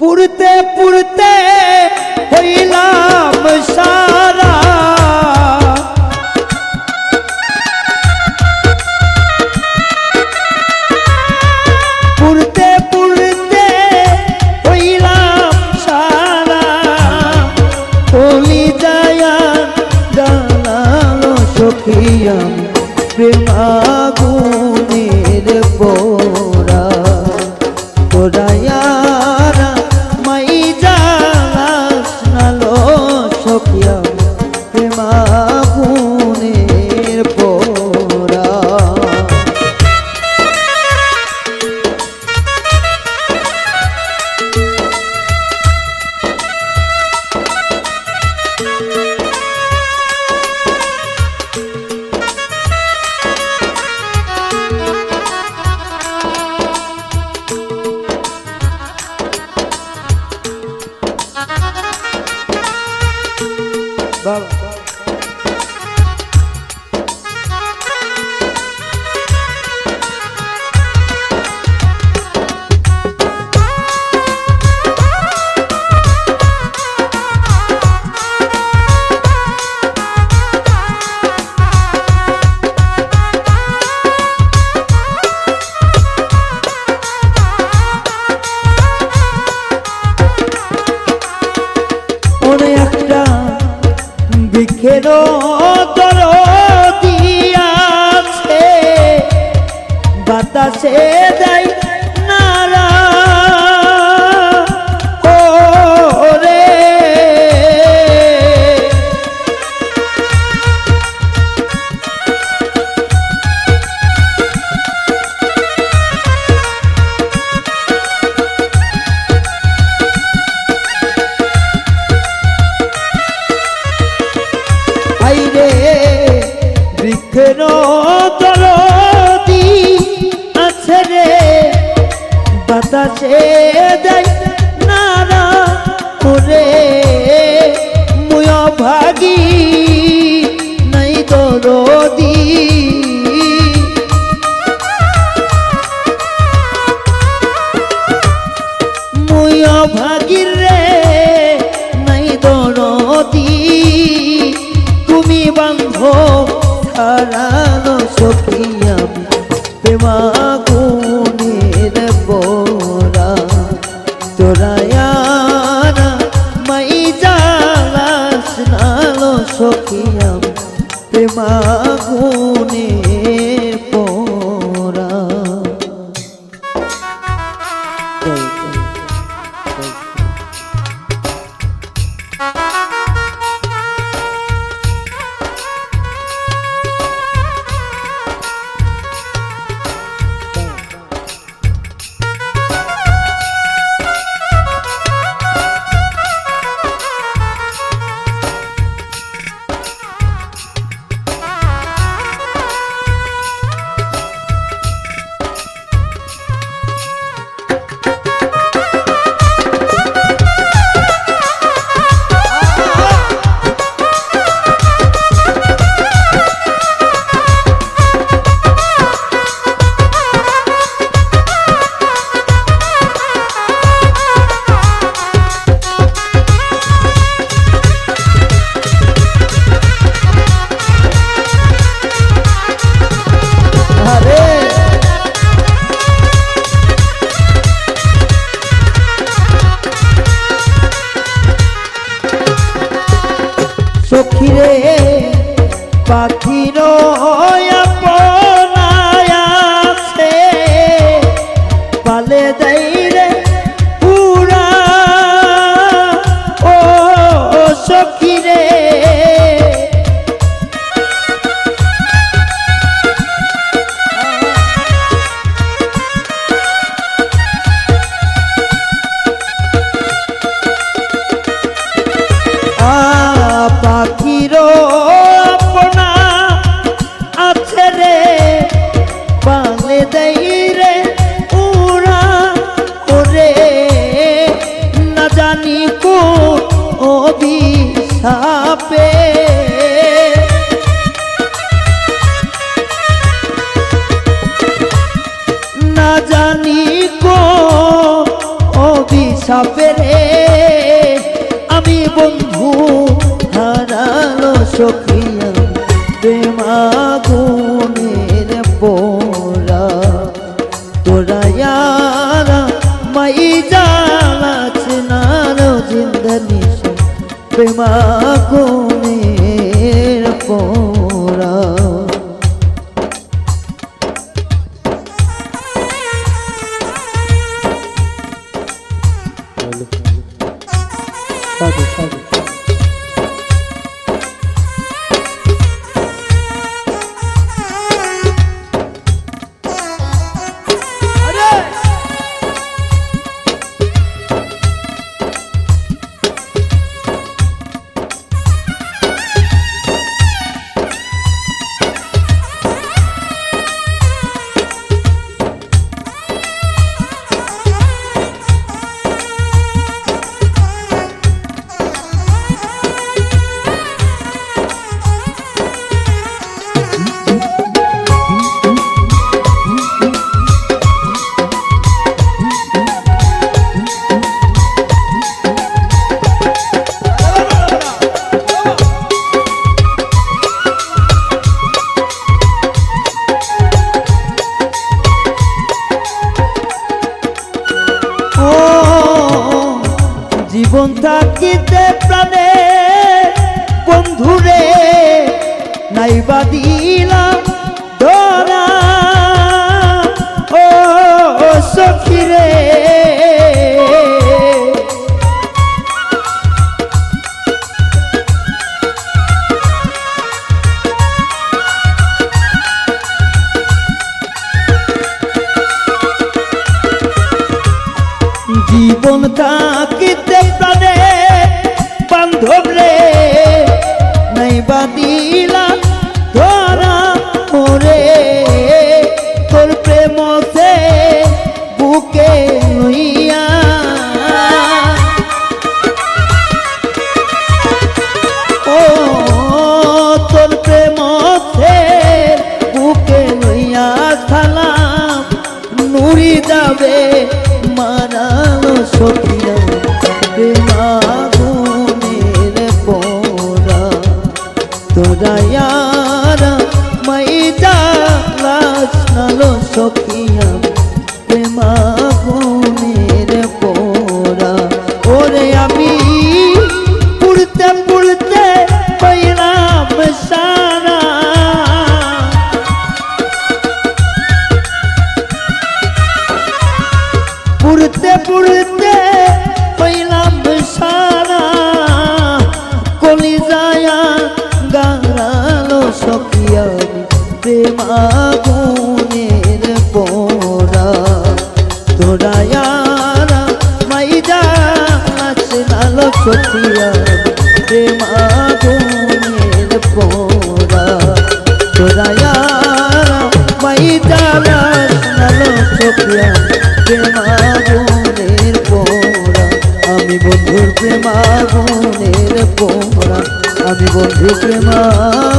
পুরতে পুরতে হইলাম সারা পুরতে পুরতে হইলাম সারা কলি যায়া জানালো সখিয়াম প্রেমাগুনের বাতাসে দেয় ওরে মুয় ভাগি নাই দরদি নাই তুমি বান্ধ হারানো সখী। পাখির আছে দেই রে উড়া ওরে না জানি কোন অভিশাপে। না জানি কো অভিশাপে রে। আমি বন্ধু হারালো সখিয়া यारा মাই জালাচ নানো জিন্দনি প্রেমাগুনের জীবন থাকিতে প্রাণে বান্ধব রে নাই বাদিলা ধরা ওরে। তোর প্রেম সে বুকে লইয়া। ও, তোর প্রেম সে বুকে লইয়া সালাম নুরি যাবে মারানো সখিয়া প্রেমাগুনের পোরা তোরা ইয়ারা মাইদা লাসনালো সখিয়া প্রেমাগুনের পোরা ওরে আমি পুড়তে পুড়তে পৈরাম সারা। পুড়তে পুড়তে প্রেমাগুনের পোরা তোরা ইয়ারা মাইদা আছে নালো সখিয়া প্রেমাগুনের পোরা তোরা ইয়ারা মাইদা নালো সখিয়া প্রেমাগুনের পোরা আমি বন্ধুর প্রেমাগুনের পোরা আমি বন্ধু প্রেমাগুন